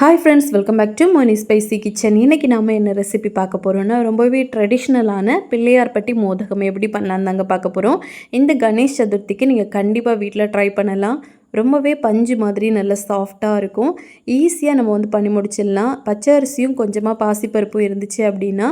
Hi friends welcome back to Moni spicy kitchen இன்றைக்கி நாம் என்ன ரெசிபி பார்க்க போகிறோம்னா ரொம்பவே ட்ரெடிஷ்னலான பிள்ளையார்பட்டி மோதகம் எப்படி பண்ணலாம் தாங்க பார்க்க போகிறோம் இந்த கணேஷ் சதுர்த்திக்கு நீங்கள் கண்டிப்பாக வீட்டில் ட்ரை பண்ணலாம். ரொம்பவே பஞ்சு மாதிரி நல்லா சாஃப்டாக இருக்கும். ஈஸியாக நம்ம வந்து பண்ணி முடிச்சிடலாம். பச்சை அரிசியும் கொஞ்சமாக பாசிப்பருப்பும் இருந்துச்சு அப்படின்னா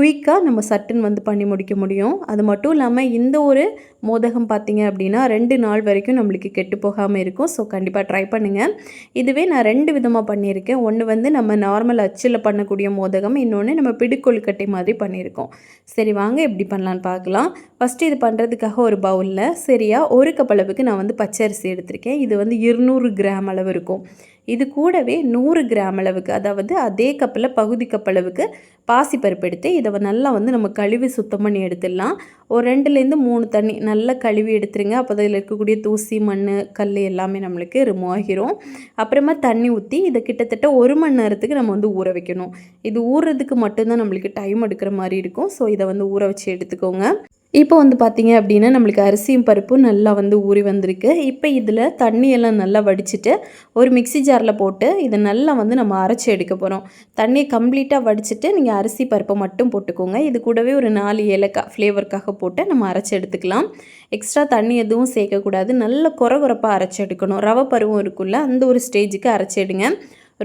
குயிக்காக நம்ம சட்டுன்னு வந்து பண்ணி முடிக்க முடியும். அது மட்டும் இல்லாமல் இந்த ஒரு மோதகம் பார்த்திங்க அப்படின்னா ரெண்டு நாள் வரைக்கும் நம்மளுக்கு கெட்டு போகாமல் இருக்கும். ஸோ கண்டிப்பாக ட்ரை பண்ணுங்கள் இதுவே நான் ரெண்டு விதமாக பண்ணியிருக்கேன். ஒன்று வந்து நம்ம நார்மல் அச்சில் பண்ணக்கூடிய மோதகம் இன்னொன்று நம்ம பிடுக்கொழுக்கட்டை மாதிரி பண்ணியிருக்கோம். சரி வாங்க எப்படி பண்ணலான்னு பார்க்கலாம். ஃபஸ்ட்டு இது பண்ணுறதுக்காக ஒரு பவுலில் சரியா ஒரு கப் அளவுக்கு நான் வந்து பச்சரிசி எடுத்திருக்கேன். இது வந்து இருநூறு கிராம் அளவு இருக்கும். இது கூடவே நூறு கிராம் அளவுக்கு அதாவது அதே கப்பில் பகுதி கப் அளவுக்கு பாசிப்பருப்பு எடுத்து இதை நல்லா வந்து நம்ம கழுவி சுத்தம் பண்ணி எடுத்துடலாம். ஒரு ரெண்டுலேருந்து மூணு தண்ணி நல்லா கழுவி எடுத்துருங்க. அப்போ அதில் இருக்கக்கூடிய தூசி மண் கல் எல்லாமே நம்மளுக்கு ரிமூவ் ஆகிரும். அப்புறமா தண்ணி ஊற்றி இதை கிட்டத்தட்ட ஒரு மணி நேரத்துக்கு நம்ம வந்து ஊற வைக்கணும். இது ஊறுறதுக்கு மட்டும்தான் நம்மளுக்கு டைம் எடுக்கிற மாதிரி இருக்கும். ஸோ இதை வந்து ஊற வச்சு எடுத்துக்கோங்க. இப்போ வந்து பார்த்தீங்க அப்படின்னா நம்மளுக்கு அரிசியும் பருப்பும் நல்லா வந்து ஊறி வந்திருக்கு. இப்போ இதில் தண்ணியெல்லாம் நல்லா வடிச்சிட்டு ஒரு மிக்ஸி ஜாரில் போட்டு இதை நல்லா வந்து நம்ம அரைச்சி எடுக்க போகிறோம் தண்ணியை கம்ப்ளீட்டாக வடிச்சிட்டு நீங்கள் அரிசி பருப்பை மட்டும் போட்டுக்கோங்க. இது கூடவே ஒரு நாலு ஏலக்காய் ஃப்ளேவருக்காக போட்டு நம்ம அரைச்சி எடுத்துக்கலாம். எக்ஸ்ட்ரா தண்ணி எதுவும் சேர்க்கக்கூடாது. நல்ல குறகுறப்பாக அரைச்சி எடுக்கணும். ரவை பருவம் இருக்குல்ல அந்த ஒரு ஸ்டேஜுக்கு அரைச்சி எடுங்க.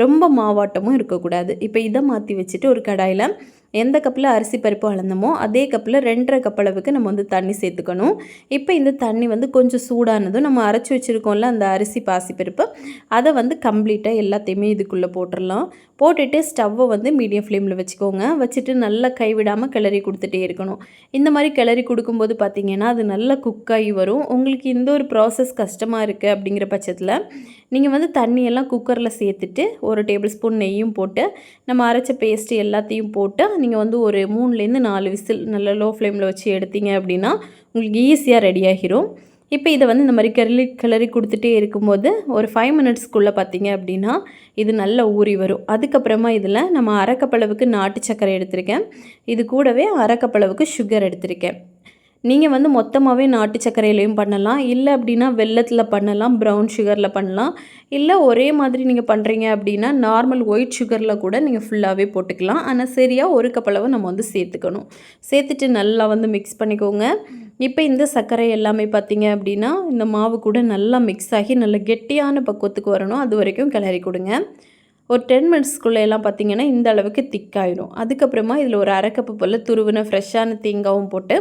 ரொம்ப மாவாட்டமும் இருக்கக்கூடாது. இப்போ இதை மாற்றி வச்சுட்டு ஒரு கடாயில் எந்த கப்பில் அரிசி பருப்பு அளந்தமோ அதே கப்பில் ரெண்டரை கப் அளவுக்கு நம்ம வந்து தண்ணி சேர்த்துக்கணும். இப்போ இந்த தண்ணி வந்து கொஞ்சம் சூடானதும் நம்ம அரைச்சி வச்சுருக்கோம்ல அந்த அரிசி பாசிப்பருப்பு அதை வந்து கம்ப்ளீட்டாக எல்லாத்தையுமே இதுக்குள்ளே போட்டுடலாம். போட்டுட்டு ஸ்டவ்வை வந்து மீடியம் ஃப்ளேமில் வச்சுக்கோங்க. வச்சுட்டு நல்லா கைவிடாமல் கிளறி கொடுத்துட்டே இருக்கணும். இந்த மாதிரி கிளறி கொடுக்கும்போது பார்த்தீங்கன்னா அது நல்லா குக்காகி வரும். உங்களுக்கு இந்த ஒரு ப்ராசஸ் கஷ்டமாக இருக்குது அப்படிங்கிற பட்சத்தில் நீங்கள் வந்து தண்ணியெல்லாம் குக்கரில் சேர்த்துட்டு ஒரு டேபிள் ஸ்பூன் நெய்யும் போட்டு நம்ம அரைச்ச பேஸ்ட்டு எல்லாத்தையும் போட்டு நீங்கள் வந்து ஒரு மூணுலேருந்து நாலு விசில் நல்ல லோ ஃப்ளேமில் வச்சு எடுத்தீங்க அப்படின்னா உங்களுக்கு ஈஸியாக ரெடி ஆகிரும். இப்போ இதை வந்து இந்த மாதிரி கிளறி கிளறி கொடுத்துட்டே இருக்கும்போது ஒரு ஃபைவ் மினிட்ஸ்க்குள்ளே பார்த்தீங்க அப்படின்னா இது நல்லா ஊறி வரும். அதுக்கப்புறமா இதில் நம்ம அரைக்கப்பளவுக்கு நாட்டு சர்க்கரை எடுத்திருக்கேன். இது கூடவே அரைக்கப்பளவுக்கு சுகர் எடுத்திருக்கேன். நீங்கள் வந்து மொத்தமாகவே நாட்டு சர்க்கரையிலையும் பண்ணலாம். இல்லை அப்படின்னா வெள்ளத்தில் பண்ணலாம் ப்ரௌன் சுகரில் பண்ணலாம். இல்லை ஒரே மாதிரி நீங்கள் பண்ணுறீங்க அப்படின்னா நார்மல் ஒயிட் சுகரில் கூட நீங்கள் ஃபுல்லாகவே போட்டுக்கலாம். ஆனால் சரியாக ஒரு கப்பளவு நம்ம வந்து சேர்த்துக்கணும். சேர்த்துட்டு நல்லா வந்து மிக்ஸ் பண்ணிக்கோங்க. இப்போ இந்த சர்க்கரை எல்லாமே பார்த்தீங்க அப்படின்னா இந்த மாவு கூட நல்லா மிக்ஸ் ஆகி நல்ல கெட்டியான பக்குவத்துக்கு வரணும். அது வரைக்கும் கிளறி கொடுங்க. ஒரு டென் மினிட்ஸ்க்குள்ளே எல்லாம் பார்த்தீங்கன்னா இந்த அளவுக்கு திக்காயிடும் அதுக்கப்புறமா இதில் ஒரு அரை கப்பு போல் துருவின ஃப்ரெஷ்ஷான தேங்காவும் போட்டு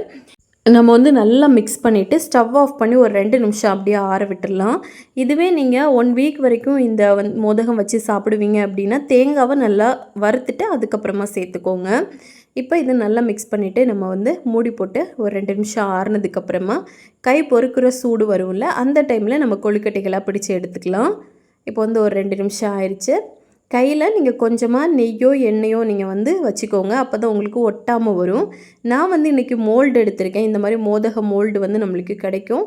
நம்ம வந்து நல்லா மிக்ஸ் பண்ணிவிட்டு ஸ்டவ் ஆஃப் பண்ணி ஒரு ரெண்டு நிமிஷம் அப்படியே ஆற விட்டுடலாம் இதுவே நீங்கள் ஒன் வீக் வரைக்கும் இந்த வந் மோதகம் வச்சு சாப்பிடுவீங்க அப்படின்னா தேங்காவை நல்லா வறுத்துட்டு அதுக்கப்புறமா சேர்த்துக்கோங்க. இப்போ இதை நல்லா மிக்ஸ் பண்ணிவிட்டு நம்ம வந்து மூடி போட்டு ஒரு ரெண்டு நிமிஷம் ஆறுனதுக்கப்புறமா கை பொறுக்கிற சூடு வரும்ல அந்த டைமில் நம்ம கொழுக்கட்டைகளாக பிடிச்சி எடுத்துக்கலாம். இப்போ வந்து ஒரு ரெண்டு நிமிஷம் ஆயிடுச்சு கையில் நீங்கள் கொஞ்சமாக நெய்யோ எண்ணெயோ நீங்கள் வந்து வச்சுக்கோங்க. அப்போ தான் உங்களுக்கு ஒட்டாமல் வரும். நான் வந்து இன்றைக்கி மோல்டு எடுத்திருக்கேன். இந்த மாதிரி மோதக மோல்டு வந்து நம்மளுக்கு கிடைக்கும்.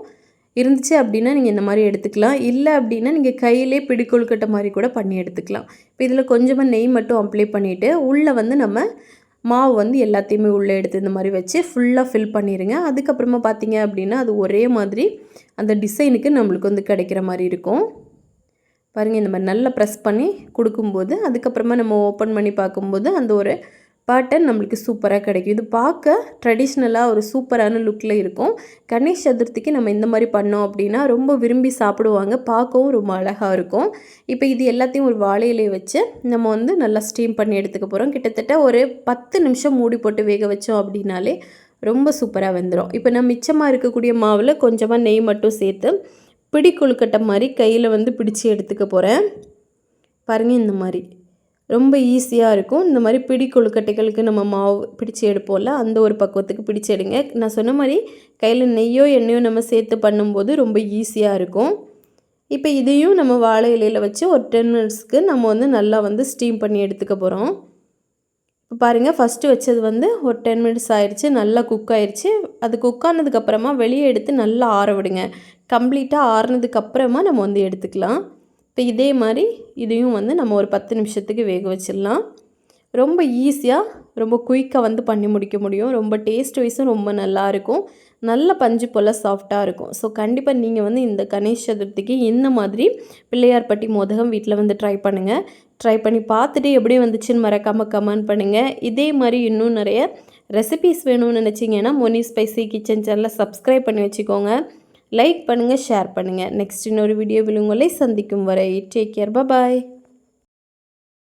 இருந்துச்சு அப்படின்னா நீங்கள் இந்த மாதிரி எடுத்துக்கலாம். இல்லை அப்படின்னா நீங்கள் கையிலே பிடிக்கொழுக்கட்டை மாதிரி கூட பண்ணி எடுத்துக்கலாம். இப்போ இதில் கொஞ்சமாக நெய் மட்டும் அப்ளை பண்ணிவிட்டு உள்ளே வந்து நம்ம மாவு வந்து எல்லாத்தையுமே உள்ளே எடுத்து இந்த மாதிரி வச்சு ஃபுல்லாக ஃபில் பண்ணிடுங்க அதுக்கப்புறமா பார்த்தீங்க அப்படின்னா அது ஒரே மாதிரி அந்த டிசைனுக்கு நம்மளுக்கு வந்து கிடைக்கிற மாதிரி இருக்கும். பாருங்கள் இந்த மாதிரி நல்லா ப்ரெஸ் பண்ணி கொடுக்கும்போது அதுக்கப்புறமா நம்ம ஓப்பன் பண்ணி பார்க்கும்போது அந்த ஒரு பேட்டர்ன் நம்மளுக்கு சூப்பராக கிடைக்கும். இது பார்க்க ட்ரெடிஷ்னலாக ஒரு சூப்பரான லுக்கில் இருக்கும். கணேஷ் சதுர்த்திக்கு நம்ம இந்த மாதிரி பண்ணோம் அப்படின்னா ரொம்ப விரும்பி சாப்பிடுவாங்க பார்க்கவும் ரொம்ப அழகாக இருக்கும். இப்போ இது எல்லாத்தையும் ஒரு வாழையிலே வச்சு நம்ம வந்து நல்லா ஸ்டீம் பண்ணி எடுத்துக்க போகிறோம் கிட்டத்தட்ட ஒரு பத்து நிமிஷம் மூடி போட்டு வேக வச்சோம் அப்படின்னாலே ரொம்ப சூப்பராக வந்துடும் இப்போ நம்ம மிச்சமாக இருக்கக்கூடிய மாவில் கொஞ்சமாக நெய் மட்டும் சேர்த்து பிடி கொழுக்கட்டை மாதிரி கையில் வந்து பிடிச்சி எடுத்துக்க போகிறேன் பாருங்கள் இந்த மாதிரி. ரொம்ப ஈஸியாக இருக்கும். இந்த மாதிரி பிடி கொழுக்கட்டைகளுக்கு நம்ம மாவு பிடிச்சி எடுப்போம்ல அந்த ஒரு பக்குவத்துக்கு பிடிச்சி எடுங்க. நான் சொன்ன மாதிரி கையில் நெய்யோ எண்ணெயோ நம்ம சேர்த்து பண்ணும்போது ரொம்ப ஈஸியாக இருக்கும். இப்போ இதையும் நம்ம வாழை இலையில் வச்சு ஒரு டென் மினிட்ஸ்க்கு நம்ம வந்து நல்லா வந்து ஸ்டீம் பண்ணி எடுத்துக்க போகிறோம் இப்போ பாருங்கள் ஃபஸ்ட்டு வச்சது வந்து ஒரு டென் மினிட்ஸ் ஆயிடுச்சு நல்லா குக் ஆயிடுச்சு அது குக் ஆனதுக்கப்புறமா வெளியே எடுத்து நல்லா ஆற விடுங்க. கம்ப்ளீட்டாக ஆறுனதுக்கப்புறமா நம்ம வந்து எடுத்துக்கலாம். இப்போ இதே மாதிரி இதையும் வந்து நம்ம ஒரு பத்து நிமிஷத்துக்கு வேக வச்சிடலாம். ரொம்ப ஈஸியாக ரொம்ப குயிக்காக வந்து பண்ணி முடிக்க முடியும். ரொம்ப டேஸ்ட் வைஸும் ரொம்ப நல்லாயிருக்கும் நல்ல பஞ்சு போல் சாஃப்டாக இருக்கும். ஸோ கண்டிப்பாக நீங்கள் வந்து இந்த கணேஷ் சதுர்த்திக்கு இந்த மாதிரி பிள்ளையார்பட்டி மோதகம் வீட்டில் வந்து ட்ரை பண்ணுங்கள் ட்ரை பண்ணி பார்த்துட்டு எப்படி வந்துச்சுன்னு மறக்காமல் கமெண்ட் பண்ணுங்கள் இதே மாதிரி இன்னும் நிறைய ரெசிபீஸ் வேணும்னு நினச்சிங்கன்னா மொனி ஸ்பைசி கிச்சன் சேனலை சப்ஸ்கிரைப் பண்ணி வச்சுக்கோங்க. லைக் பண்ணுங்கள் ஷேர் பண்ணுங்கள் நெக்ஸ்ட் இன்னொரு வீடியோவில் உங்களை சந்திக்கும் வரை டேக் கேர் பாய்